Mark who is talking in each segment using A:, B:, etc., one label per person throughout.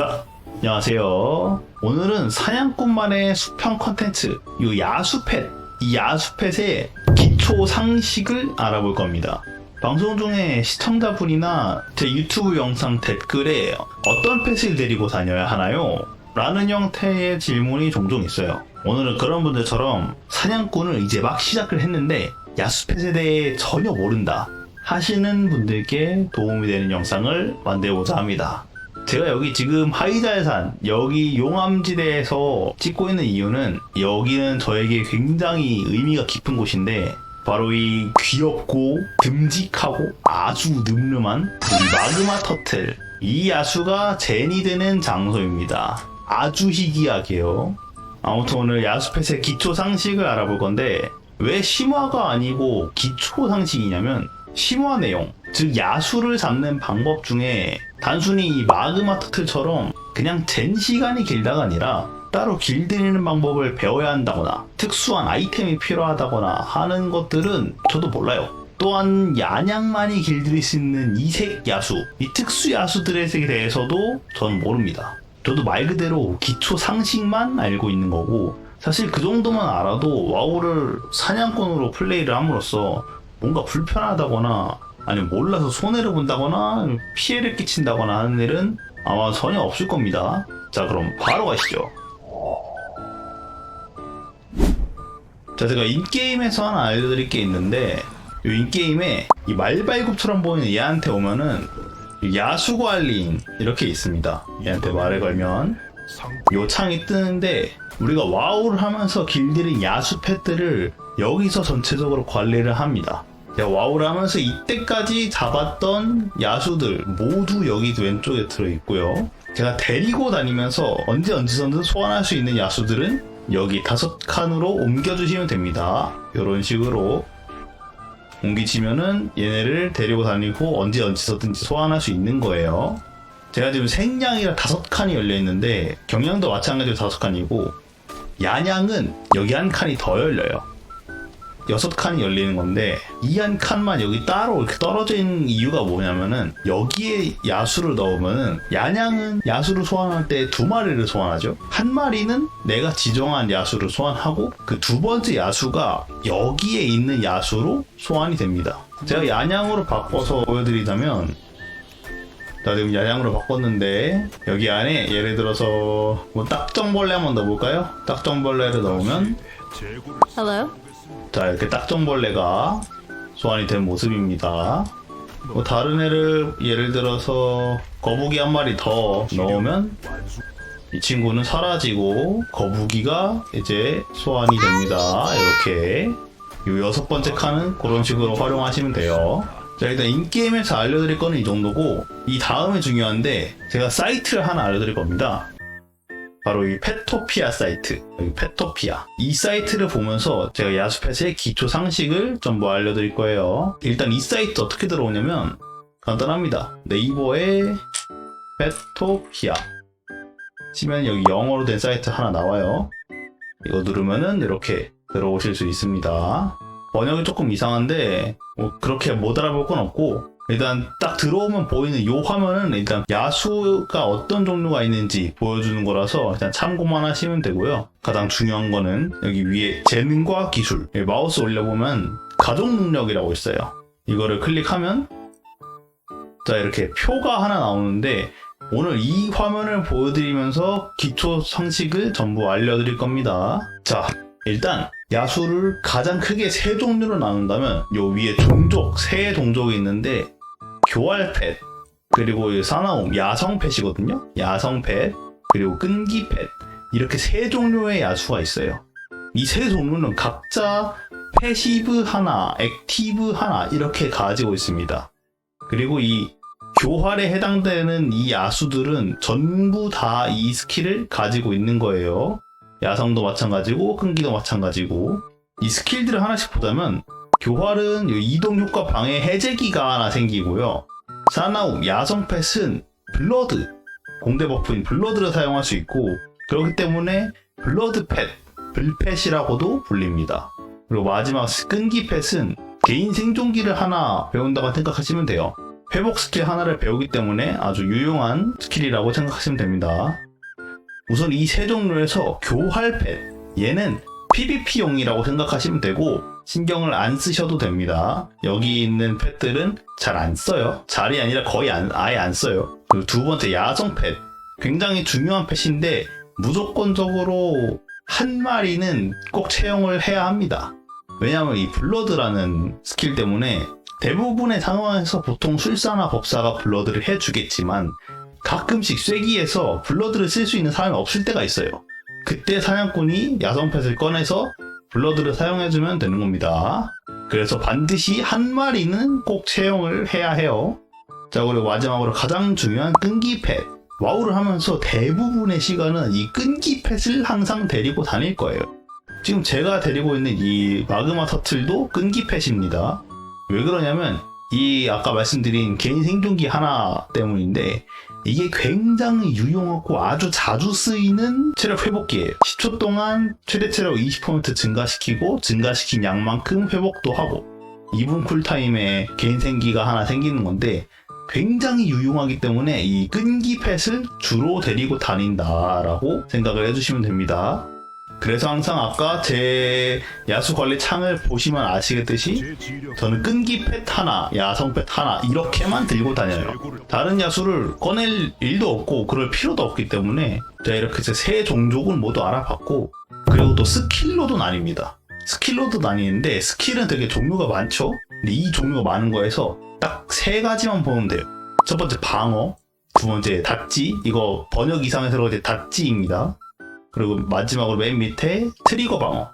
A: 자, 안녕하세요. 오늘은 사냥꾼만의 수평 컨텐츠, 이 야수펫, 이 야수펫의 기초 상식을 알아볼 겁니다. 방송 중에 시청자분이나 제 유튜브 영상 댓글에 어떤 펫을 데리고 다녀야 하나요? 라는 형태의 질문이 종종 있어요. 오늘은 그런 분들처럼 사냥꾼을 이제 막 시작을 했는데 야수펫에 대해 전혀 모른다 하시는 분들께 도움이 되는 영상을 만들고자 합니다. 제가 여기 지금 하이달산 여기 용암지대에서 찍고 있는 이유는 여기는 저에게 굉장히 의미가 깊은 곳인데 바로 이 귀엽고 듬직하고 아주 늠름한 이 마그마 터틀 이 야수가 젠이 되는 장소입니다. 아주 희귀하게요. 아무튼 오늘 야수펫의 기초 상식을 알아볼 건데 왜 심화가 아니고 기초 상식이냐면 심화 내용, 즉 야수를 잡는 방법 중에 단순히 이 마그마 터틀처럼 그냥 젠 시간이 길다가 아니라 따로 길들이는 방법을 배워야 한다거나 특수한 아이템이 필요하다거나 하는 것들은 저도 몰라요. 또한 야냥만이 길들일 수 있는 이색 야수, 이 특수 야수들에 대해서도 저는 모릅니다. 저도 말 그대로 기초 상식만 알고 있는 거고 사실 그 정도만 알아도 와우를 사냥꾼으로 플레이를 함으로써 뭔가 불편하다거나 아니면 몰라서 손해를 본다거나 피해를 끼친다거나 하는 일은 아마 전혀 없을 겁니다. 자 그럼 바로 가시죠. 자 제가 인게임에서 하나 알려드릴 게 있는데 이 인게임에 이 말발굽처럼 보이는 얘한테 오면은 이 야수관리인 이렇게 있습니다. 얘한테 말을 걸면 요 창이 뜨는데 우리가 와우를 하면서 길들인 야수 펫들을 여기서 전체적으로 관리를 합니다. 와우를 하면서 이때까지 잡았던 야수들 모두 여기 왼쪽에 들어있고요. 제가 데리고 다니면서 언제 언제서든 소환할 수 있는 야수들은 여기 다섯 칸으로 옮겨주시면 됩니다. 이런 식으로 옮기시면은 얘네를 데리고 다니고 언제 언제서든지 소환할 수 있는 거예요. 제가 지금 생량이라 다섯 칸이 열려 있는데 경량도 마찬가지로 다섯 칸이고 야냥은 여기 한 칸이 더 열려요. 여섯 칸이 열리는 건데 이 한 칸만 여기 따로 이렇게 떨어져 있는 이유가 뭐냐면은 여기에 야수를 넣으면은 야냥은 야수를 소환할 때 두 마리를 소환하죠. 한 마리는 내가 지정한 야수를 소환하고 그 두 번째 야수가 여기에 있는 야수로 소환이 됩니다. 제가 야냥으로 바꿔서 보여드리자면 자 지금 야냥으로 바꿨는데 여기 안에 예를 들어서 뭐 딱정벌레 한번 넣어볼까요? 딱정벌레를 넣으면
B: Hello?
A: 자 이렇게 딱정벌레가 소환이 된 모습입니다. 뭐 다른 애를 예를 들어서 거북이 한 마리 더 넣으면 이 친구는 사라지고 거북이가 이제 소환이 됩니다. 이렇게 이 여섯 번째 칸은 그런 식으로 활용하시면 돼요. 자 일단 인게임에서 알려드릴 거는 이 정도고 이 다음에 중요한데 제가 사이트를 하나 알려드릴 겁니다. 바로 이 페토피아 사이트 페토피아 이 사이트를 보면서 제가 야수펫의 기초 상식을 전부 알려드릴 거예요. 일단 이 사이트 어떻게 들어오냐면 간단합니다. 네이버에 페토피아 치면 여기 영어로 된 사이트 하나 나와요. 이거 누르면은 이렇게 들어오실 수 있습니다. 번역이 조금 이상한데 뭐 그렇게 못 알아볼 건 없고 일단 딱 들어오면 보이는 이 화면은 일단 야수가 어떤 종류가 있는지 보여주는 거라서 일단 참고만 하시면 되고요. 가장 중요한 거는 여기 위에 재능과 기술 마우스 올려보면 가족 능력이라고 있어요. 이거를 클릭하면 자 이렇게 표가 하나 나오는데 오늘 이 화면을 보여드리면서 기초 상식을 전부 알려드릴 겁니다. 자 일단 야수를 가장 크게 세 종류로 나눈다면 요 위에 종족 세 종족이 있는데 교활펫 그리고 이 사나움 야성펫이거든요. 야성펫 그리고 끈기펫 이렇게 세 종류의 야수가 있어요. 이 세 종류는 각자 패시브 하나 액티브 하나 이렇게 가지고 있습니다. 그리고 이 교활에 해당되는 이 야수들은 전부 다 이 스킬을 가지고 있는 거예요. 야성도 마찬가지고 끈기도 마찬가지고. 이 스킬들을 하나씩 보자면 교활은 이 이동 효과 방해 해제기가 하나 생기고요. 사나움 야성펫은 블러드 공대 버프인 블러드를 사용할 수 있고 그렇기 때문에 블러드펫 블펫이라고도 불립니다. 그리고 마지막 끈기펫은 개인 생존기를 하나 배운다고 생각하시면 돼요. 회복 스킬 하나를 배우기 때문에 아주 유용한 스킬이라고 생각하시면 됩니다. 우선 이 세 종류에서 교활 펫 얘는 PVP용이라고 생각하시면 되고 신경을 안 쓰셔도 됩니다. 여기 있는 펫들은 잘 안 써요. 잘이 아니라 거의 안, 아예 안 써요. 그리고 두 번째 야성 펫 굉장히 중요한 펫인데 무조건적으로 한 마리는 꼭 채용을 해야 합니다. 왜냐하면 이 블러드라는 스킬 때문에 대부분의 상황에서 보통 술사나 법사가 블러드를 해주겠지만 가끔씩 쐐기에서 블러드를 쓸 수 있는 사람이 없을 때가 있어요. 그때 사냥꾼이 야성펫을 꺼내서 블러드를 사용해주면 되는 겁니다. 그래서 반드시 한 마리는 꼭 채용을 해야 해요. 자, 그리고 마지막으로 가장 중요한 끈기 펫. 와우를 하면서 대부분의 시간은 이 끈기 펫을 항상 데리고 다닐 거예요. 지금 제가 데리고 있는 이 마그마 터틀도 끈기 펫입니다. 왜 그러냐면 이 아까 말씀드린 개인 생존기 하나 때문인데 이게 굉장히 유용하고 아주 자주 쓰이는 체력 회복기예요. 10초 동안 최대 체력 20% 증가시키고 증가시킨 양만큼 회복도 하고 2분 쿨타임에 개인 생기가 하나 생기는 건데 굉장히 유용하기 때문에 이 끈기 펫을 주로 데리고 다닌다라고 생각을 해주시면 됩니다. 그래서 항상 아까 제 야수 관리 창을 보시면 아시겠듯이 저는 끈기 펫 하나, 야성 펫 하나 이렇게만 들고 다녀요. 다른 야수를 꺼낼 일도 없고 그럴 필요도 없기 때문에 제가 이렇게 제세 종족은 모두 알아봤고 그리고 또 스킬로도 나뉩니다. 스킬로도 나뉘는데 스킬은 되게 종류가 많죠. 근데 이 종류가 많은 거에서 딱 세 가지만 보면 돼요. 첫 번째 방어, 두 번째 닷지 이거 번역 이상에서 그런지 닷지입니다. 그리고 마지막으로 맨 밑에 트리거 방어.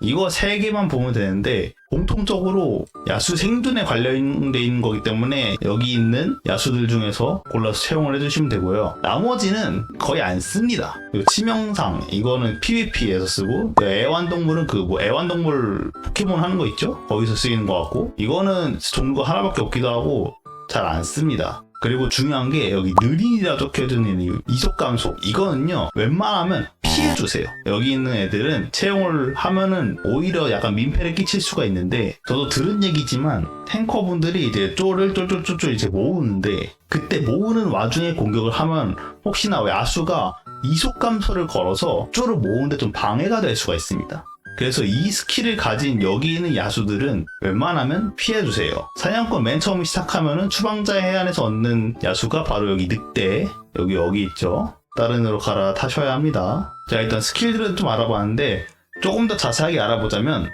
A: 이거 세 개만 보면 되는데 공통적으로 야수 생존에 관련돼 있는 거기 때문에 여기 있는 야수들 중에서 골라서 채용을 해주시면 되고요. 나머지는 거의 안 씁니다. 치명상 이거는 PVP에서 쓰고 애완동물은 그 뭐 애완동물 포켓몬 하는 거 있죠? 거기서 쓰이는 거 같고 이거는 종류가 하나밖에 없기도 하고 잘 안 씁니다. 그리고 중요한 게 여기 느린이라 적혀져 있는 이 이속 감소. 이거는요 웬만하면 피해 주세요. 여기 있는 애들은 채용을 하면은 오히려 약간 민폐를 끼칠 수가 있는데 저도 들은 얘기지만 탱커분들이 이제 쪼를 쫄쫄쫄쫄 이제 모으는데 그때 모으는 와중에 공격을 하면 혹시나 야수가 이속 감소를 걸어서 쪼를 모으는데 좀 방해가 될 수가 있습니다 그래서 이 스킬을 가진 여기 있는 야수들은 웬만하면 피해주세요. 사냥꾼 맨 처음 시작하면은 추방자의 해안에서 얻는 야수가 바로 여기 늑대, 여기 여기 있죠. 다른 으로 갈아 타셔야 합니다. 자 일단 스킬들은 좀 알아봤는데 조금 더 자세하게 알아보자면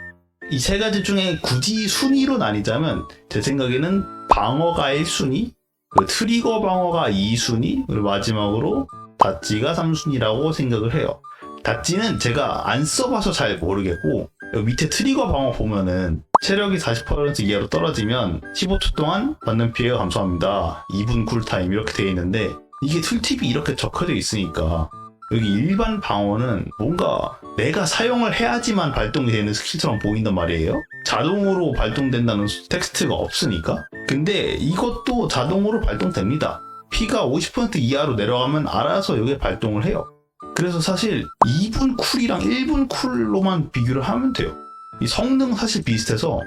A: 이 세 가지 중에 굳이 순위로 나뉘자면 제 생각에는 방어가 1순위, 그 트리거 방어가 2순위, 그리고 마지막으로 닷지가 3순위라고 생각을 해요. 닷지는 제가 안 써봐서 잘 모르겠고 밑에 트리거 방어 보면은 체력이 40% 이하로 떨어지면 15초 동안 받는 피해가 감소합니다. 2분 쿨타임 이렇게 되어 있는데 이게 툴팁이 이렇게 적혀져 있으니까 여기 일반 방어는 뭔가 내가 사용을 해야지만 발동이 되는 스킬처럼 보인단 말이에요. 자동으로 발동된다는 텍스트가 없으니까. 근데 이것도 자동으로 발동됩니다. 피가 50% 이하로 내려가면 알아서 이게 발동을 해요. 그래서 사실 2분 쿨이랑 1분 쿨로만 비교를 하면 돼요. 이 성능 사실 비슷해서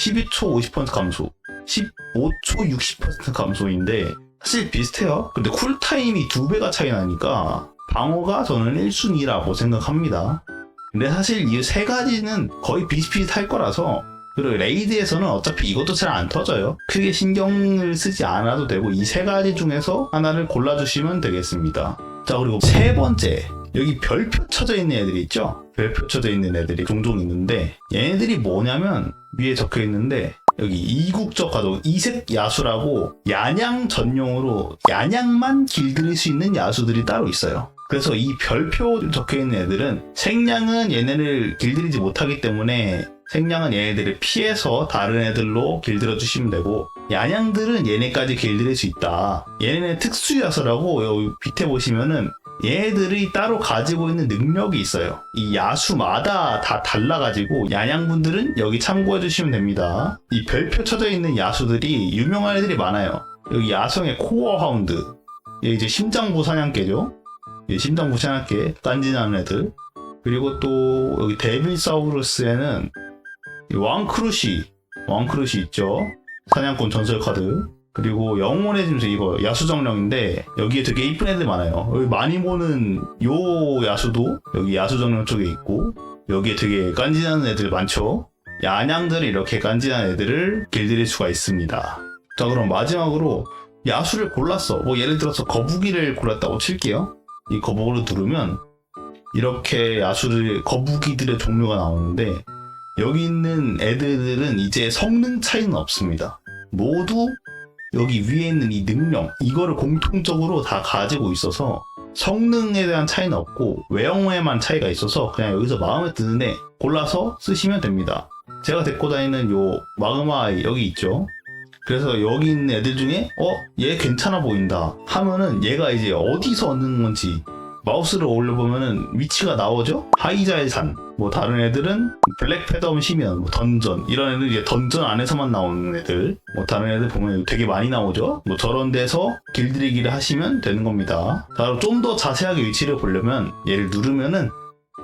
A: 12초 50% 감소, 15초 60% 감소인데 사실 비슷해요. 근데 쿨타임이 두 배가 차이 나니까 방어가 저는 1순위라고 생각합니다. 근데 사실 이 세 가지는 거의 비슷비슷할 거라서 그리고 레이드에서는 어차피 이것도 잘 안 터져요. 크게 신경을 쓰지 않아도 되고 이 세 가지 중에서 하나를 골라주시면 되겠습니다. 자 그리고 세 번째. 여기 별표 쳐져 있는 애들이 있죠? 별표 쳐져 있는 애들이 종종 있는데 얘네들이 뭐냐면 위에 적혀 있는데 여기 이국적 가도 이색 야수라고 야냥 전용으로 야냥만 길들일 수 있는 야수들이 따로 있어요. 그래서 이 별표 적혀 있는 애들은 생량은 얘네를 길들이지 못하기 때문에 생량은 얘네들을 피해서 다른 애들로 길들여 주시면 되고 야냥들은 얘네까지 길들일 수 있다. 얘네는 특수야서라고 여기 밑에 보시면은 얘네들이 따로 가지고 있는 능력이 있어요. 이 야수마다 다 달라가지고 야냥분들은 여기 참고해 주시면 됩니다. 이 별표 쳐져 있는 야수들이 유명한 애들이 많아요. 여기 야성의 코어 하운드, 얘 이제 심장부 사냥개죠. 이 심장부 사냥개 딴지나는 애들. 그리고 또 여기 데빌 사우루스에는 이 왕크루시, 왕크루시 있죠. 사냥꾼 전설 카드. 그리고 영혼의 짐승 이거 야수정령인데 여기에 되게 이쁜 애들 많아요. 여기 많이 보는 요 야수도 여기 야수정령 쪽에 있고 여기에 되게 깐진한 애들 많죠. 야냥들이 이렇게 깐진한 애들을 길들일 수가 있습니다. 자 그럼 마지막으로 야수를 골랐어. 뭐 예를 들어서 거북이를 골랐다고 칠게요. 이 거북이를 누르면 이렇게 야수를 거북이들의 종류가 나오는데 여기 있는 애들은 이제 성능 차이는 없습니다. 모두 여기 위에 있는 이 능력 이거를 공통적으로 다 가지고 있어서 성능에 대한 차이는 없고 외형에만 차이가 있어서 그냥 여기서 마음에 드는 애 골라서 쓰시면 됩니다. 제가 데리고 다니는 요 마그마 아이 여기 있죠. 그래서 여기 있는 애들 중에 어 얘 괜찮아 보인다 하면은 얘가 이제 어디서 얻는 건지 마우스를 올려보면은 위치가 나오죠? 하이자의 산. 뭐 다른 애들은 블랙 패덤 시면, 뭐 던전 이런 애들 이제 던전 안에서만 나오는 애들. 뭐 다른 애들 보면 되게 많이 나오죠? 뭐 저런 데서 길들이기를 하시면 되는 겁니다. 자, 좀 더 자세하게 위치를 보려면 얘를 누르면은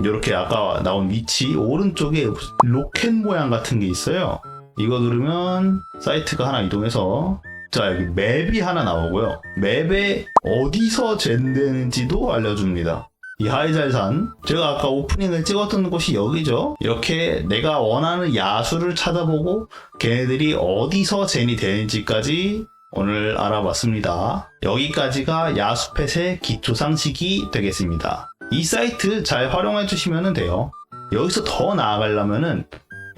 A: 이렇게 아까 나온 위치 오른쪽에 로켓 모양 같은 게 있어요. 이거 누르면 사이트가 하나 이동해서 자 여기 맵이 하나 나오고요. 맵에 어디서 젠되는지도 알려줍니다. 이 하이잘산 제가 아까 오프닝을 찍었던 곳이 여기죠. 이렇게 내가 원하는 야수를 찾아보고 걔네들이 어디서 젠이 되는지까지 오늘 알아봤습니다. 여기까지가 야수펫의 기초 상식이 되겠습니다. 이 사이트 잘 활용해 주시면 돼요. 여기서 더 나아가려면은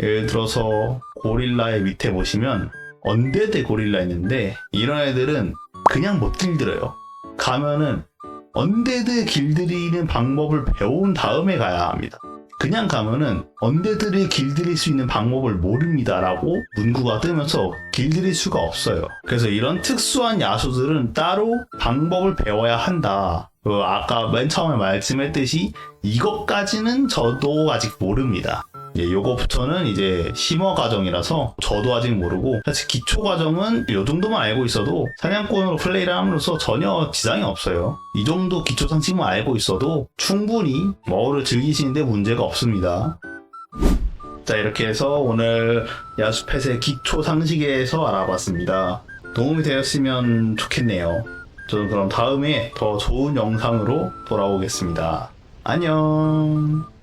A: 예를 들어서 고릴라의 밑에 보시면 언데드 고릴라 있는데 이런 애들은 그냥 못 길들여요. 가면은 언데드 길들이는 방법을 배운 다음에 가야 합니다. 그냥 가면은 언데드를 길들일 수 있는 방법을 모릅니다라고 문구가 뜨면서 길들일 수가 없어요. 그래서 이런 특수한 야수들은 따로 방법을 배워야 한다. 그 아까 맨 처음에 말씀했듯이 이것까지는 저도 아직 모릅니다. 예, 요거부터는 이제 심어 과정이라서 저도 아직 모르고 사실 기초 과정은 요 정도만 알고 있어도 사냥꾼으로 플레이를 함으로써 전혀 지장이 없어요. 이 정도 기초 상식만 알고 있어도 충분히 머우를 즐기시는데 문제가 없습니다. 자 이렇게 해서 오늘 야수펫의 기초 상식에서 알아봤습니다. 도움이 되었으면 좋겠네요. 저는 그럼 다음에 더 좋은 영상으로 돌아오겠습니다. 안녕.